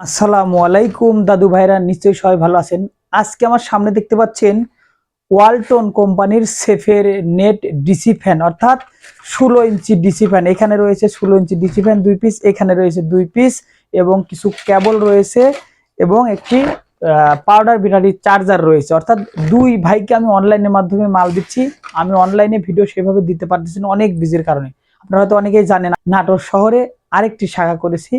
আসসালামু আলাইকুম, দাদু ভাইরা, নিশ্চয়ই সবাই ভালো আছেন। আজকে আমার সামনে দেখতে পাচ্ছেন ওয়ালটন কোম্পানির সেফের নেট ডিসি ফ্যান, অর্থাৎ ষোলো ইঞ্চি ডিসি ফ্যান। এখানে রয়েছে ষোলো ইঞ্চি ডিসি ফ্যান, দুই পিস, এখানে রয়েছে দুই পিস, এবং কিছু কেবল রয়েছে, এবং একটি পাউডার ব্যাটারি চার্জার রয়েছে। অর্থাৎ দুই ভাইকে আমি অনলাইনের মাধ্যমে মাল দিচ্ছি। আমি অনলাইনে ভিডিও সেভাবে দিতে পারতেছি না, অনেক বিজির কারণে। আপনারা হয়তো অনেকেই জানেন, নাটোর শহরে আরেকটি শাখা করেছি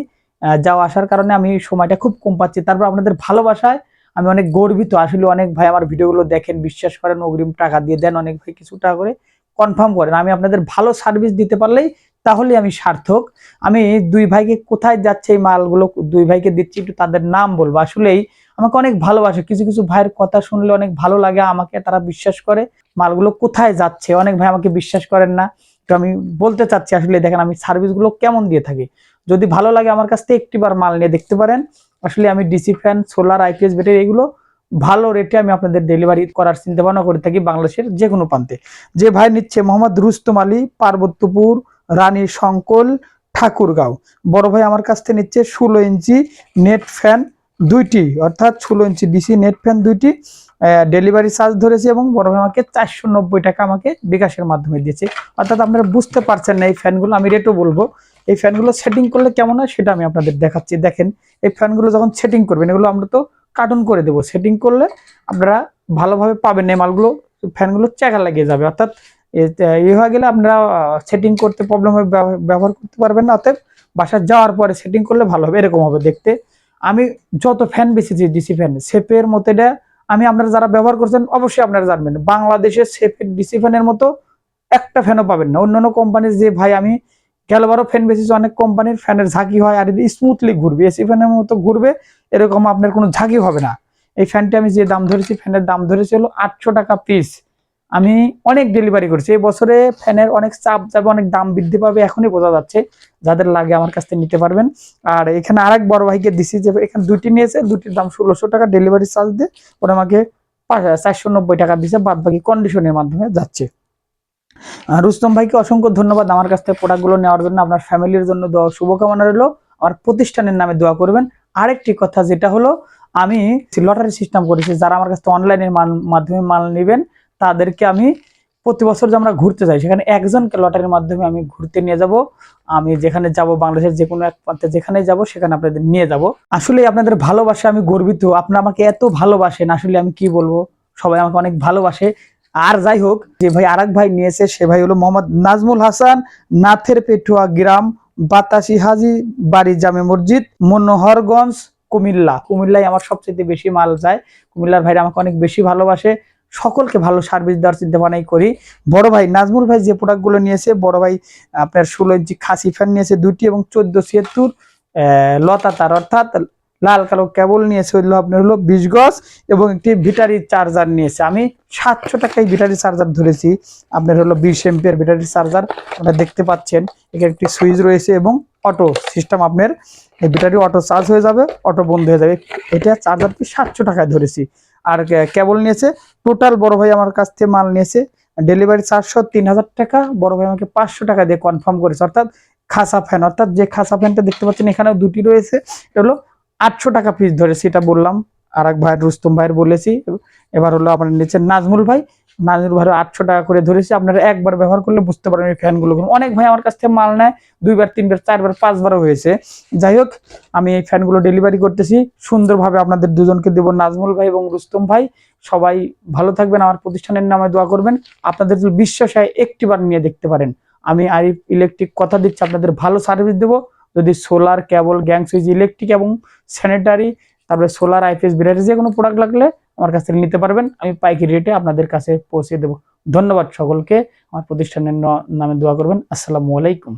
যাওয়া আসার কারণে আমি সময়টা খুব কম পাচ্ছি। তারপর আপনাদের ভালোবাসায় আমি অনেক গর্বিত। আসলে অনেক ভাই আমার ভিডিওগুলো দেখেন, বিশ্বাস করেন, অগ্রিম টাকা দিয়ে দেন অনেক ভাই কিছু টাকা করে কনফার্ম করেন। আমি আপনাদের ভালো সার্ভিস দিতে পারলেই তাহলে আমি সার্থক। আমি দুই ভাইকে কোথায় যাচ্ছে এই মালগুলো দুই ভাইকে দিচ্ছি একটু তাদের নাম বলব। আসলেই আমাকে অনেক ভালোবাসে। কিছু কিছু ভাইয়ের কথা শুনলে অনেক ভালো লাগে, আমাকে তারা বিশ্বাস করে মালগুলো কোথায় যাচ্ছে। অনেক ভাই আমাকে বিশ্বাস করেন না। তো আমি বলতে চাচ্ছি, আসলে দেখেন আমি সার্ভিসগুলো কেমন দিয়ে থাকি। যদি ভালো লাগে আমার কাছ থেকে একটিবার মাল নিয়ে দেখতে পারেন। আসলে আমি DC fan solar IPS battery এগুলো ভালো রেটে আমি আপনাদের ডেলিভারি করার চিন্তা ভাবনা করে থাকি বাংলাদেশের যে কোনো প্রান্তে। যে ভাই নিচ্ছে মোহাম্মদ রুস্তম আলী, পার্বত্যপুর, রানী শঙ্কল ঠাকুরগাঁও। বড় ভাই আমার কাছ থেকে নিচ্ছে ষোলো ইঞ্চি নেট ফ্যান দুইটি, অর্থাৎ ষোলো ইঞ্চি ডিসি নেট ফ্যান দুইটি ডেলিভারি চার্জ ধরেছে এবং বড় ভাই আমাকে চারশো নব্বই টাকা আমাকে বিকাশের মাধ্যমে দিয়েছে। অর্থাৎ আপনারা বুঝতে পারছেন না এই ফ্যানগুলো আমি রেটও বলব। এই ফ্যানগুলো সেটিং করলে কেমন হয় সেটা আমি আপনাদের দেখাচ্ছি। দেখেন, এই ফ্যানগুলো যখন সেটিং করবেন, এগুলো আমরা তো কার্টুন করে দেবো। সেটিং করলে আপনারা ভালোভাবে পাবেন। এই মালগুলো, ফ্যানগুলো চাকা লাগিয়ে যাবে। অর্থাৎ এ হয়ে গেলে আপনারা সেটিং করতে প্রবলেম হবে ব্যবহার করতে পারবেন না। অতএব বাসায় যাওয়ার পরে সেটিং করলে ভালো হবে, এরকম হবে দেখতে। আমি যত ফ্যান বেশিছি ডিসি ফ্যান সেপের মতো এটা আমি আপনারা যারা ব্যবহার করছেন, অবশ্যই আপনারা জানবেন। বাংলাদেশে সেফের ডিসি ফ্যানের মতো একটা ফ্যানও পাবেন না। অন্যান্য কোম্পানির যে ভাই আমি গেলবারও ফ্যান বেশিছে অনেক কোম্পানির ফ্যানের ঝাঁকি হয় আর স্মুথলি ঘুরবে। এসি ফ্যানের মতো ঘুরবে, এরকম আপনার কোনো ঝাঁকি হবে না। এই ফ্যানটি আমি যে দাম ধরেছি ফ্যানের দাম ধরেছি হলো আটশো টাকা পিস আমি অনেক ডেলিভারি করছি। এই বছরে ফ্যানের অনেক চাপ যাবে, অনেক দাম বৃদ্ধি পাবে, এখনই বোঝা যাচ্ছে। যাদের লাগে আমার কাছ থেকে নিতে পারবেন। আর এখানে আরেক বড় ভাইকে দিছি যে এখানে দুটি নিয়েছে দুটির দাম ষোলোশো টাকা ডেলিভারি চার্জ দিয়ে ওরা আমাকে চারশো নব্বই টাকা দিছে বাদ বাকি কন্ডিশনের মাধ্যমে যাচ্ছে। রুস্তম ভাইকে অসংখ্য ধন্যবাদ আমার কাছ থেকে প্রোডাক্টগুলো নেওয়ার জন্য, আপনার ফ্যামিলির জন্য দোয়া, শুভকামনা রইল। আমার প্রতিষ্ঠানের নামে দোয়া করবেন। আরেকটি কথা যেটা হলো, আমি লটারি সিস্টেম করেছি, যারা আমার কাছ থেকে অনলাইনের মাধ্যমে মাল নেবেন, তাদেরকে আমি প্রতি বছর যে আমরা ঘুরতে যাই, সেখানে একজনকে লটারির মাধ্যমে আমি ঘুরতে নিয়ে যাব। আমি যেখানে যাব, বাংলাদেশের যে কোনো এক প্রান্তে যেখানে যাব, সেখানে আপনাদের নিয়ে যাব। আসলে আপনাদের ভালোবাসে, আমি গর্বিত। আপনারা আমাকে এত ভালোবাসেন, আসলে আমি কি বলব? সবাই আমাকে অনেক ভালোবাসে। আর যাই হোক, যে ভাই আরেক ভাই নিয়েছে, সে ভাই হলো মোহাম্মদ নাজমুল হাসান, নাথের পেটুয়া গ্রাম, বাতাসি হাজি বাড়ি জামে মসজিদ, মনোহরগঞ্জ, কুমিল্লা। কুমিল্লায় আমার সবচেয়ে বেশি মাল যায়। কুমিল্লার ভাইরা আমাকে অনেক বেশি ভালোবাসে। সকলকে ভালো সার্ভিস দেওয়ার চিন্তা ভাবনাই করি। বড় ভাই নাজমুল ভাই যে প্রোডাক্টগুলো নিয়েছে, বড় ভাই আপনার ষোলো ইঞ্চি খাসি ফ্যান নিয়েছে দুটি এবং চোদ্দ ছিয়াত্তর লতা তার অর্থাৎ লাল কালো কেবল নিয়েছে হলো আপনার হলো বিশ গজ এবং একটি ব্যাটারি চার্জার নিয়েছে। আমি সাতশো টাকায় ব্যাটারি চার্জার ধরেছি। আপনার হলো বিশ এমপিয়ার ব্যাটারি চার্জার আপনারা দেখতে পাচ্ছেন। এখানে একটি সুইচ রয়েছে এবং অটো সিস্টেম আপনার। এই ব্যাটারি অটো চার্জ হয়ে যাবে অটো বন্ধ হয়ে যাবে। এটা চার্জারটি সাতশো টাকায় ধরেছি। আর কেবল নিয়েছে টোটাল বড় ভাই আমার কাছ থেকে মাল নিয়েছে। ডেলিভারি চারশো, তিন হাজার টাকা। বড় ভাই আমাকে পাঁচশো টাকা দিয়ে কনফার্ম করেছে। অর্থাৎ খাসা ফ্যান অর্থাৎ যে খাসা ফ্যানটা দেখতে পাচ্ছেন, এখানেও দুটি রয়েছে। হলো আটশো টাকা পিস ধরে, সেটা বললাম। আর এক ভাই রুস্তম ভাইয়ের বলেছি। এবার হলো আপনার নিচে নাজমুল ভাই। নাজমুল ভাই আটশো টাকা করে ধরেছি আপনারা একবার ব্যবহার করলে বুঝতে পারবেন এই ফ্যানগুলো অনেক ভাই আমার কাছ থেকে মাল নেয়, দুইবার, তিনবার, চারবার, পাঁচবারও হয়েছে। যাই হোক, আমি এই ফ্যানগুলো ডেলিভারি করতেছি। সুন্দরভাবে আপনাদের দুজনকে দেবো, নাজমুল ভাই এবং রুস্তম ভাই। সবাই ভালো থাকবেন, আমার প্রতিষ্ঠানের নামে দোয়া করবেন। আপনাদের বিশ্বাস হয়, একটিবার নিয়ে দেখতে পারেন। আমি আরিফ ইলেকট্রিক কথা দিচ্ছি, আপনাদের ভালো সার্ভিস দেবো। যদি solar cable gang switch electric এবং স্যানিটারি তারপরে সোলার আইপিএস ব্যাটারি যে কোনো প্রোডাক্ট লাগলে আমার কাছ থেকে নিতে পারবেন। আমি পাইকারি রেটে আপনাদের কাছে পৌঁছে দেবো। ধন্যবাদ সকলকে। আমার প্রতিষ্ঠানের নামে দোয়া করবেন। আসসালামু আলাইকুম।